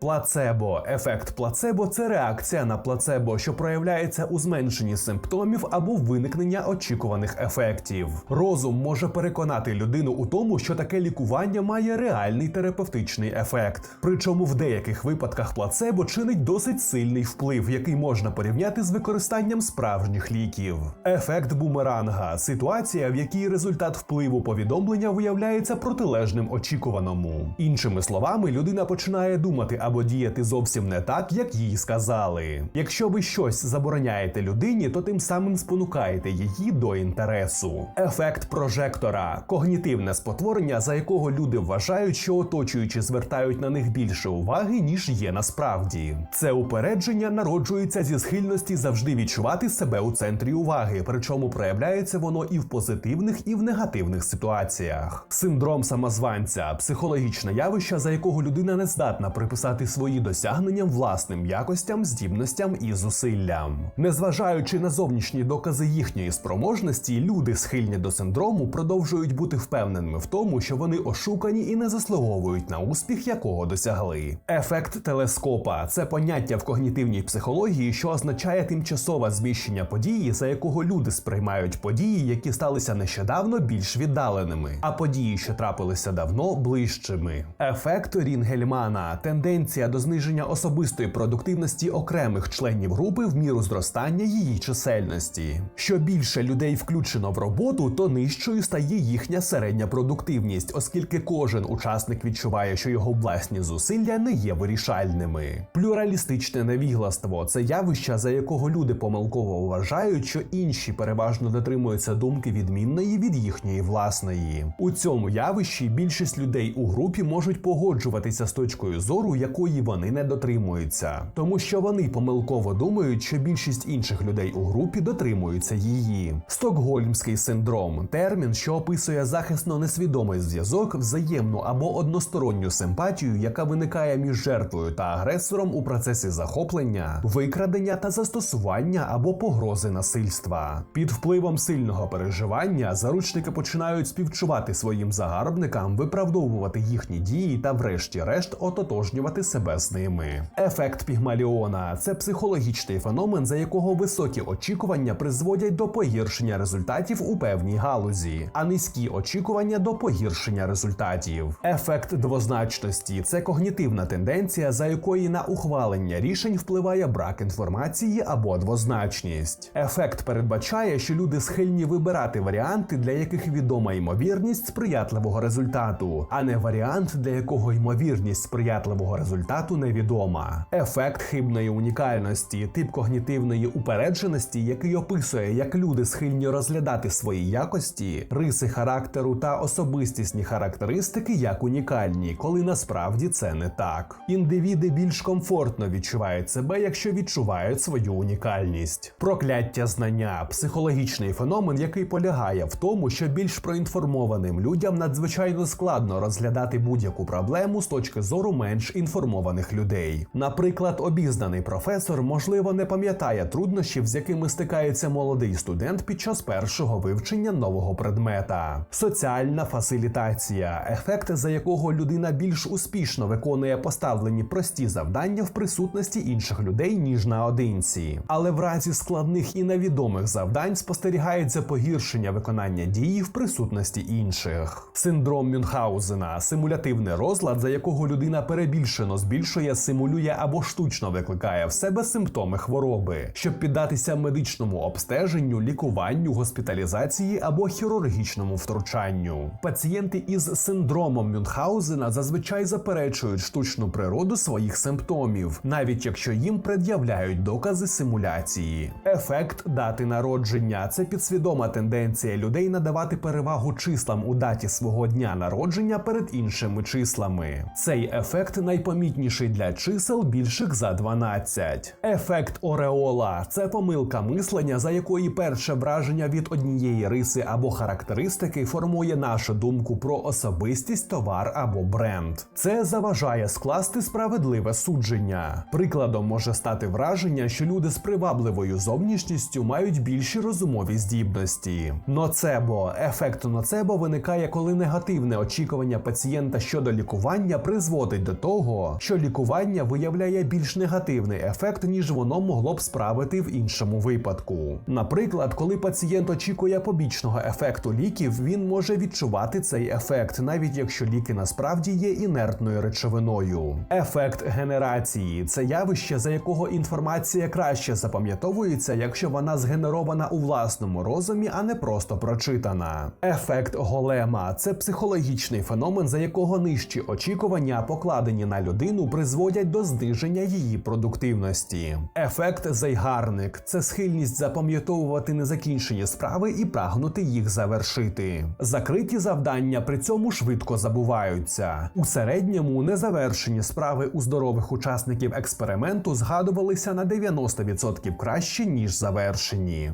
Плацебо. Ефект плацебо це реакція на плацебо, що проявляється у зменшенні симптомів або виникнення очікуваних ефектів. Розум може переконати людину у тому, що таке лікування має реальний терапевтичний ефект. Причому в деяких випадках плацебо чинить досить сильний вплив, який можна порівняти з використанням справжніх ліків. Ефект бумеранга ситуація, в якій результат впливу повідомлення виявляється протилежним очікуваному. Іншими словами, людина починає думати або діяти зовсім не так, як їй сказали. Якщо ви щось забороняєте людині, то тим самим спонукаєте її до інтересу. Ефект прожектора когнітивне спотворення, за якого люди вважають, що оточуючі звертають на них більше уваги, ніж є насправді. Це упередження народжується зі схильності завжди відчувати себе у центрі уваги, причому проявляється воно і в позитивних, і в негативних ситуаціях. Синдром самозванця психологічне явище, за якого людина не здатна приписати свої досягнення власним якостям, здібностям і зусиллям. Незважаючи на зовнішні докази їхньої спроможності, люди, схильні до синдрому, продовжують бути впевненими в тому, що вони ошукані і не заслуговують на успіх, якого досягли. Ефект телескопа це поняття в когнітивній психології, що означає тимчасове зміщення події, за якого люди сприймають події, які сталися нещодавно більш віддаленими, а події, що трапилися давно, ближчими. Ефект Рінгельмана тенденція до зниження особистої продуктивності окремих членів групи в міру зростання її чисельності. Що більше людей включено в роботу, то нижчою стає їхня середня продуктивність, оскільки кожен учасник відчуває, що його власні зусилля не є вирішальними. Плюралістичне невігластво це явище, за якого люди помилково вважають, що інші переважно дотримуються думки відмінної від їхньої власної. У цьому явищі більшість людей у групі можуть погоджуватися з точкою зору, якої вони не дотримуються, тому що вони помилково думають, що більшість інших людей у групі дотримуються її. Стокгольмський синдром термін, що описує захисно несвідомий зв'язок, взаємну або односторонню симпатію, яка виникає між жертвою та агресором у процесі захоплення, викрадення та застосування або погрози насильства. Під впливом сильного переживання заручники починають співчувати своїм загарбникам, виправдовувати їхні дії та, врешті-решт, ототожнювати себе з ними. Ефект Пігмаліона це психологічний феномен, за якого високі очікування призводять до погіршення результатів у певній галузі, а низькі очікування до погіршення результатів. Ефект двозначності це когнітивна тенденція, за якої на ухвалення рішень впливає брак інформації або двозначність. Ефект передбачає, що люди схильні вибирати варіанти, для яких відома ймовірність сприятливого результату, а не варіант, для якого ймовірність сприятливого результату невідома. Ефект хибної унікальності, тип когнітивної упередженості, який описує, як люди схильні розглядати свої якості, риси характеру та особистісні характеристики як унікальні, коли насправді це не так. Індивіди більш комфортно відчувають себе, якщо відчувають свою унікальність. Прокляття знання психологічний феномен, який полягає в тому, що більш проінформованим людям надзвичайно складно розглядати будь-яку проблему з точки зору менш інформованих людей. Наприклад, обізнаний професор, можливо, не пам'ятає труднощів, з якими стикається молодий студент під час першого вивчення нового предмета. Соціальна фасилітація ефект, за якого людина більш успішно виконує поставлені прості завдання в присутності інших людей, ніж наодинці. Але в разі складних і невідомих завдань спостерігається погіршення виконання дії в присутності інших. Синдром Мюнхгаузена симулятивний розлад, за якого людина перебільшено збільшує, симулює або штучно викликає в себе симптоми хвороби, щоб піддатися медичному обстеженню, лікуванню, госпіталізації або хірургічному втручанню. Пацієнти із синдромом Мюнхгаузена зазвичай заперечують штучну природу своїх симптомів, навіть якщо їм пред'являють докази симуляції. Ефект дати народження це підсвідома тенденція людей надавати перевагу числам у даті свого дня народження перед іншими числами. Цей ефект найпомітніший для чисел більших за 12. Ефект Ореола це помилка мислення, за якої перше враження від однієї риси або характеристики формує нашу думку про особистість, товар або бренд. Це заважає скласти справедливе судження. Прикладом може стати враження, що люди з привабливою зовнішністю мають більші розумові здібності. Ноцебо ефект ноцебо виникає, коли негативне очікування пацієнта щодо лікування призводить до того, що лікування виявляє більш негативний ефект, ніж воно могло б справити в іншому випадку. Наприклад, коли пацієнт очікує побічного ефекту ліків, він може відчувати цей ефект, навіть якщо ліки насправді є інертною речовиною. Ефект генерації це явище, за якого інформація краще запам'ятовується, якщо вона згенерована у власному розумі, а не просто прочитана. Ефект голема це психологічний феномен, за якого нижчі очікування, покладені на людину, призводять до зниження її продуктивності. Ефект зайгарник це схильність запам'ятовувати незакінчені справи і прагнути їх завершити. Закриті завдання при цьому швидко забуваються. У середньому незавершені справи у здорових учасників експерименту згадувалися на 90% краще ніж завершені.